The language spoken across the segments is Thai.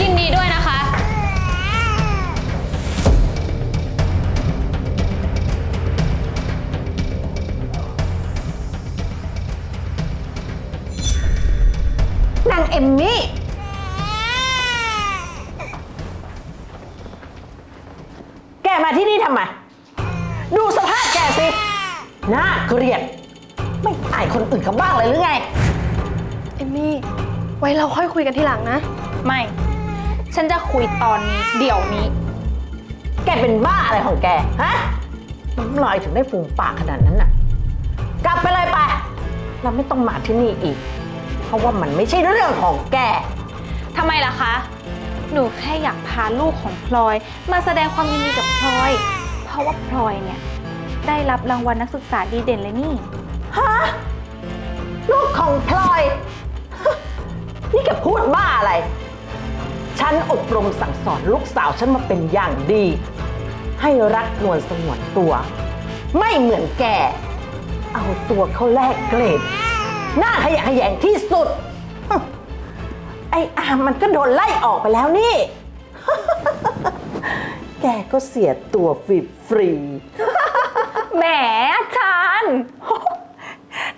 ยินดีด้วยนะคะ นางเอมมี่ แกมาที่นี่ทำไม ดูสภาพแกสิน่าเกลียด ไม่อายคนอื่นเขาบ้างเลยหรือไง เอมมี่ ไว้เราค่อยคุยกันทีหลังนะ ไม่ ฉันจะคุยตอนนี้ เดี๋ยวนี้ แกเป็นบ้าอะไรของแก ฮะน้ำลายถึงได้ฟูมปากขนาดนั้นน่ะ กลับไปเลยไป เราไม่ต้องมาที่นี่อีก เพราะว่ามันไม่ใช่เรื่องของแก ทำไมล่ะคะ หนูแค่อยากพาลูกของพลอย มาแสดงความยินดีกับพลอย เพราะว่าพลอยเนี่ย ได้รับรางวัลนักศึกษาดีเด่นเลยนี่ ฮะ ลูกของพลอย นี่แกพูดบ้าอะไร ฉันอบรมสั่งสอนลูกสาวฉันมาเป็นอย่างดี ให้รักนวลสงวนตัว ไม่เหมือนแก เอาตัวเขาแลกเกรด หน้าขยะแขยงที่สุด ไอ้อามมันก็โดนไล่ออกไปแล้วนี่ แกก็เสียตัวฟรีๆแหมอาจารย์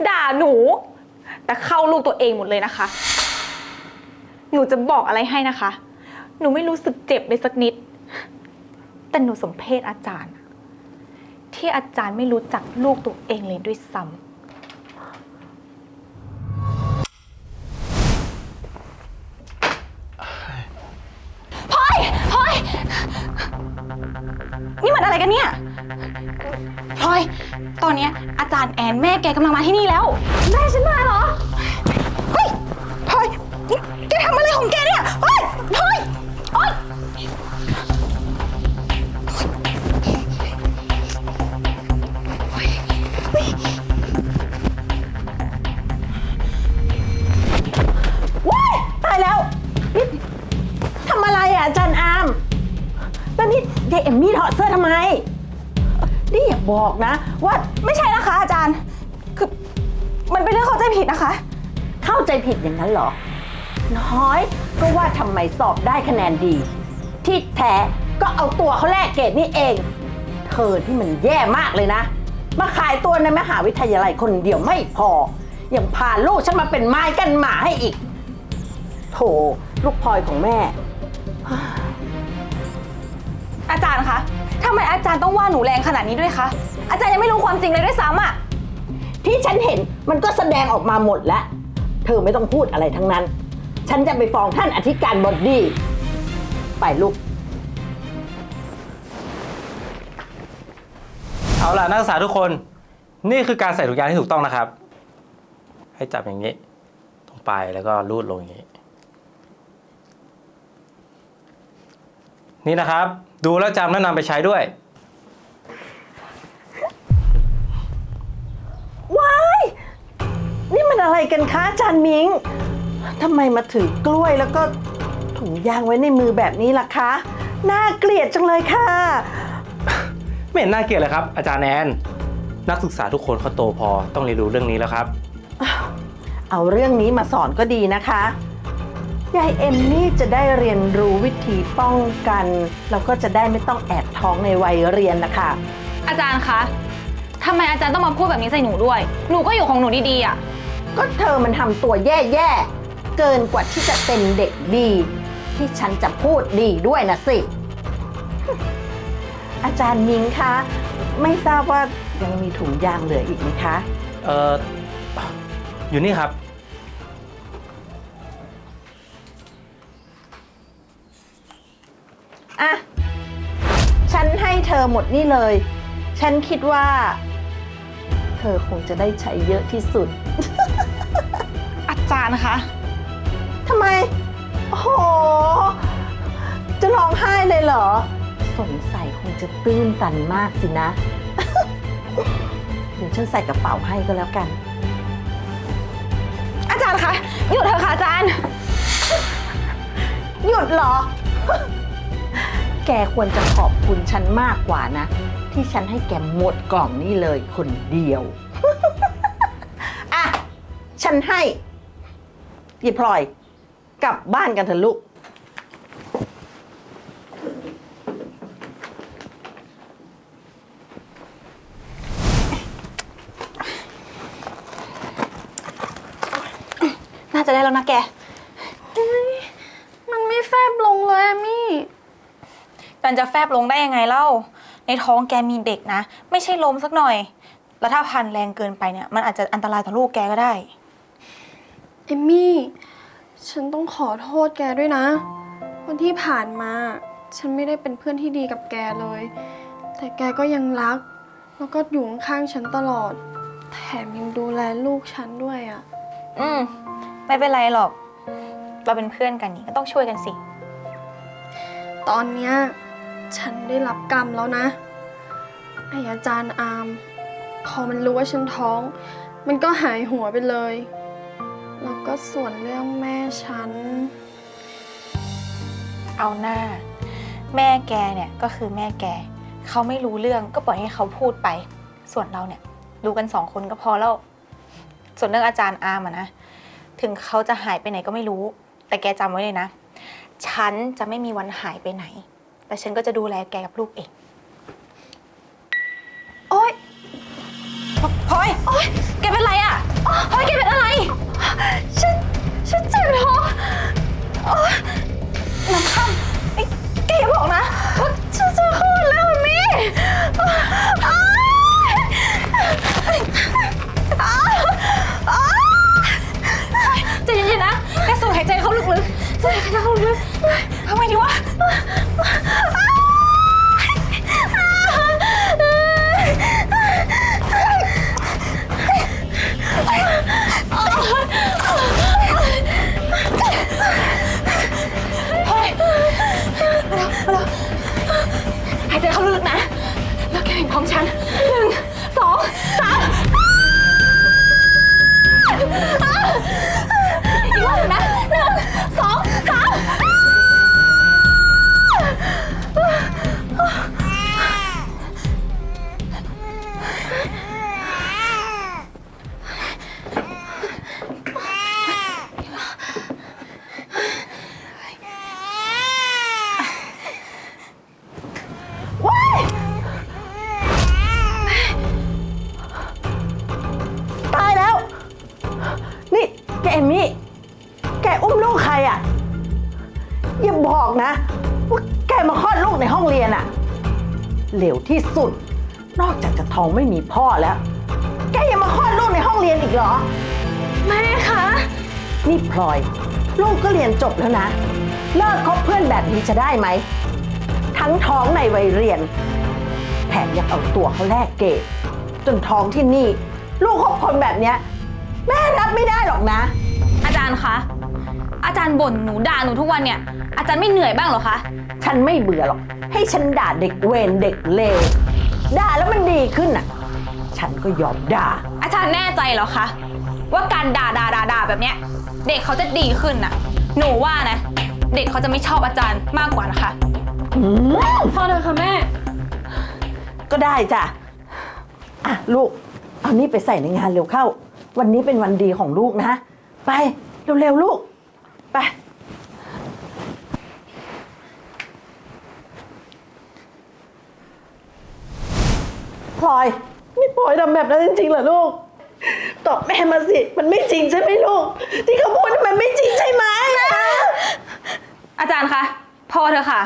ด่าหนู แต่เข้าลูกตัวเองหมดเลยนะคะ หนูจะบอกอะไรให้นะคะ หนูไม่รู้สึกเจ็บเลยสักนิด แต่หนูสมเพศอาจารย์ ที่อาจารย์ไม่รู้จักลูกตัวเองเลยด้วยซ้ำพลอยพลอยนี่มันอะไรกันเนี่ยพลอย ตอนเนี้ยอาจารย์แอนแม่แกกำลังมาที่นี่แล้ว แม่ฉันมาเหรอ เฮ้ยพลอยนี่แกทำอะไรของแกเนี่ย เฮ้ยพลอยโอ๊ย บอกนะ ว่าไม่ใช่นะคะอาจารย์ คือมันเป็นเรื่องเข้าใจผิดนะคะ เข้าใจผิดอย่างนั้นเหรอ น้อยก็ว่าทำไมสอบได้คะแนนดี ที่แท้ก็เอาตัวเขาแลกเกรดนี่เอง เธอที่มันแย่มากเลยนะ มาขายตัวในมหาวิทยาลัยคนเดียวไม่พอ ยังพาลูกฉันมาเป็นไม้กันหมาให้อีก โถลูกพลอยของแม่ อาจารย์คะ ทำไมอาจารย์ต้องว่าหนูแรงขนาดนี้ด้วยคะ อาจารย์ยังไม่รู้ความจริงเลยด้วยซ้ำอะ ที่ฉันเห็นมันก็แสดงออกมาหมดแล้ว เธอไม่ต้องพูดอะไรทั้งนั้น ฉันจะไปฟ้องท่านอธิการบดี ไปลูก เอาล่ะนักศึกษาทุกคน นี่คือการใส่ถุงยางที่ถูกต้องนะครับ ให้จับอย่างนี้ ตรงปลายแล้วก็รูดลงอย่างนี้ นี่นะครับ ดูแล้วจำแล้วนำไปใช้ด้วย ว้าย นี่มันอะไรกันคะอาจารย์มิงทำไมมาถือกล้วยแล้วก็ถุงยางไว้ในมือแบบนี้ล่ะคะ น่าเกลียดจังเลยค่ะ ไม่เห็นน่าเกลียดเลยครับ อาจารย์แอนนักศึกษาทุกคนเขาโตพอต้องเรียนรู้เรื่องนี้แล้วครับ เอาเรื่องนี้มาสอนก็ดีนะคะ ยายเอมนี่จะได้เรียนรู้วิธีป้องกัน แล้วก็จะได้ไม่ต้องแอบท้องในวัยเรียนนะคะ อาจารย์คะทำไมอาจารย์ต้องมาพูดแบบนี้ใส่หนูด้วย หนูก็อยู่ของหนูดีๆอะ ก็เธอมันทำตัวแย่ๆ เกินกว่าที่จะเป็นเด็กดี ที่ฉันจะพูดดีด้วยนะสิ อาจารย์มิงคะ ไม่ทราบว่ายังมีถุงยางเหลืออีกไหมคะ เอ่ออยู่นี่ครับ อะ ฉันให้เธอหมดนี่เลย ฉันคิดว่า เธอคงจะได้ใช้เยอะที่สุด อาจารย์คะ ทำไม โอ้โห จะร้องไห้เลยเหรอ สงสัยคงจะตื้นตันมากสินะ เดี๋ยวฉันใส่กระเป๋าให้ก็แล้วกัน อาจารย์คะ หยุดเถอะค่ะอาจารย์ หยุดเหรอ แกควรจะขอบคุณฉันมากกว่านะ ที่ฉันให้แกหมดกล่องนี่เลยคนเดียวอะฉันให้ยีพลอย กลับบ้านกันเถอะลูก น่าจะได้แล้วนะแก มันจะแฟบลงได้ยังไงเล่า ในท้องแกมีเด็กนะ ไม่ใช่ลมสักหน่อย แล้วถ้าพันแรงเกินไปเนี่ย มันอาจจะอันตรายต่อลูกแกก็ได้ เอมมี่ ฉันต้องขอโทษแกด้วยนะ วันที่ผ่านมา ฉันไม่ได้เป็นเพื่อนที่ดีกับแกเลย แต่แกก็ยังรัก แล้วก็อยู่ข้างๆฉันตลอด แถมยังดูแลลูกฉันด้วยอะอืม ไม่เป็นไรหรอก เราเป็นเพื่อนกันนี่ก็ต้องช่วยกันสิ ตอนเนี้ย ฉันได้รับกรรมแล้วนะ ไออาจารย์อาม พอมันรู้ว่าฉันท้อง มันก็หายหัวไปเลย แล้วก็ส่วนเรื่องแม่ฉัน เอาหน้า แม่แกเนี่ยก็คือแม่แก เขาไม่รู้เรื่องก็ปล่อยให้เขาพูดไป ส่วนเราเนี่ยรู้กันสองคนก็พอแล้ว ส่วนเรื่องอาจารย์อาร์มอะนะ ถึงเขาจะหายไปไหนก็ไม่รู้ แต่แกจำไว้เลยนะ ฉันจะไม่มีวันหายไปไหน แต่ฉันก็จะดูแลแกกับลูกเอง แล้วแกเห็นพร้อมฉัน อมมี่ แกอุ้มลูกใครอะ่ะอย่าบอกนะว่าแกมาคลอดลูกในห้องเรียนอะ่ะเหลวที่สุด นอกจากจะท้องไม่มีพ่อแล้ว แกยังมาคลอดลูกในห้องเรียนอีกเหรอ แม่คะ นี่พลอย ลูกก็เรียนจบแล้วนะ เลิกคบเพื่อนแบบนี้จะได้ไหม ทั้งท้องในวัยเรียน แถมยังเอาตัวเขาแลกเกรดจนท้องที่นี่ ลูกคบคนแบบเนี้ยแม่รับไม่ได้หรอกนะอาจารย์คะ อาจารย์บ่นหนูด่าหนูทุกวันเนี่ย อาจารย์ไม่เหนื่อยบ้างเหรอคะ ฉันไม่เบื่อหรอก ให้ฉันด่าเด็กเวรเด็กเลวด่าแล้วมันดีขึ้นอะ ฉันก็ยอมด่า อาจารย์แน่ใจเหรอคะ ว่าการด่าด่าด่าด่าแบบเนี้ย เด็กเขาจะดีขึ้นน่ะ หนูว่านะ เด็กเขาจะไม่ชอบอาจารย์มากกว่านะคะ อืมพอเถอะค่ะแม่ ก็ได้จ้ะ อะ ลูก เอานี่ไปใส่ในงานเร็วเข้า วันนี้เป็นวันดีของลูกนะ ไป เร็วๆลูก ไป พลอย นี่พลอยทำแบบนั้นจริงๆเหรอลูก ตอบแม่มาสิ มันไม่จริงใช่ไหมลูก ที่เขาพูดมันไม่จริงใช่ไหมอาจารย์คะพอเถอะค่ะ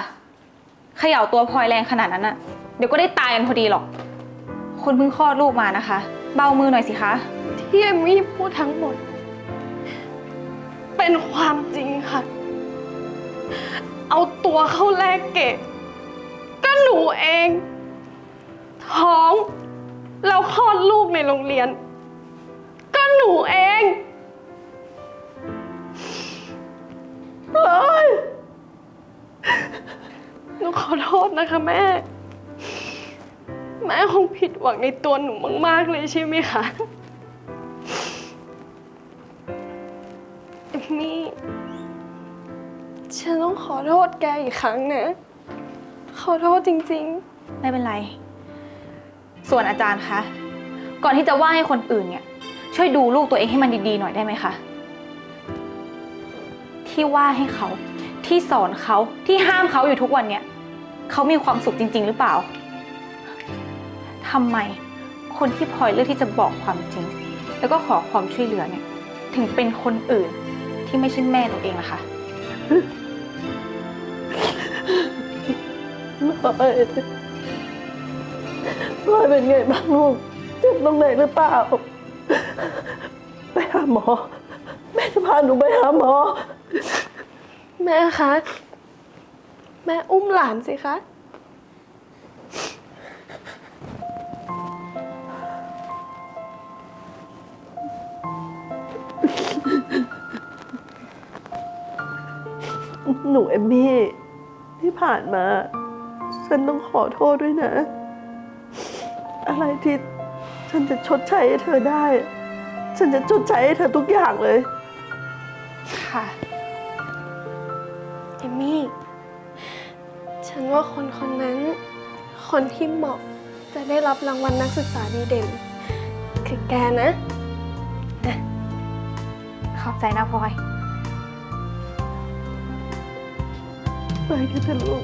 เขย่าตัวพลอยแรงขนาดนั้นน่ะเดี๋ยวก็ได้ตายกันพอดีหรอก คนเพิ่งคลอดลูกมานะคะ เบามือหน่อยสิคะ ที่เอมมี่พูดทั้งหมด เป็นความจริงค่ะ เอาตัวเข้าแลกเกตก็หนูเอง ท้อง แล้วคลอดลูกในโรงเรียน ก็หนูเองเลยหนูขอโทษนะคะแม่ แม่คงผิดหวังในตัวหนูมาก ๆ เลยใช่ไหมคะ เอมมี่ ฉันต้องขอโทษแกอีกครั้งนะ ขอโทษจริงไม่เป็นไร ส่วนอาจารย์คะ ก่อนที่จะว่าให้คนอื่นเนี่ย ช่วยดูลูกตัวเองให้มันดีๆหน่อยได้ไหมคะ ที่ว่าให้เขา ที่สอนเขา ที่ห้ามเขาอยู่ทุกวันเนี่ย เขามีความสุขจริง ๆ หรือเปล่า ทำไมคนที่พลอยเลือกที่จะบอกความจริง แล้วก็ขอความช่วยเหลือเนี่ย ถึงเป็นคนอื่น ที่ไม่ใช่แม่ตัวเองล่ะคะพลอยพลอยเป็นไงบ้างลูกเจ็บตรงไหนหรือเปล่า ไปหาหมอ แม่จะพาหนูไปหาหมอ แม่คะ แม่อุ้มหลานสิคะ หนูเอมมี่ที่ผ่านมา ฉันต้องขอโทษด้วยนะ อะไรที่ฉันจะชดใช้ให้เธอได้ ฉันจะชดใช้ให้เธอทุกอย่างเลย ค่ะ เอมมี่ ฉันว่าคนคนนั้น คนที่เหมาะจะได้รับรางวัลนักศึกษาดีเด่น คือแกนะ ขอบใจนะพลอย saya gitu loh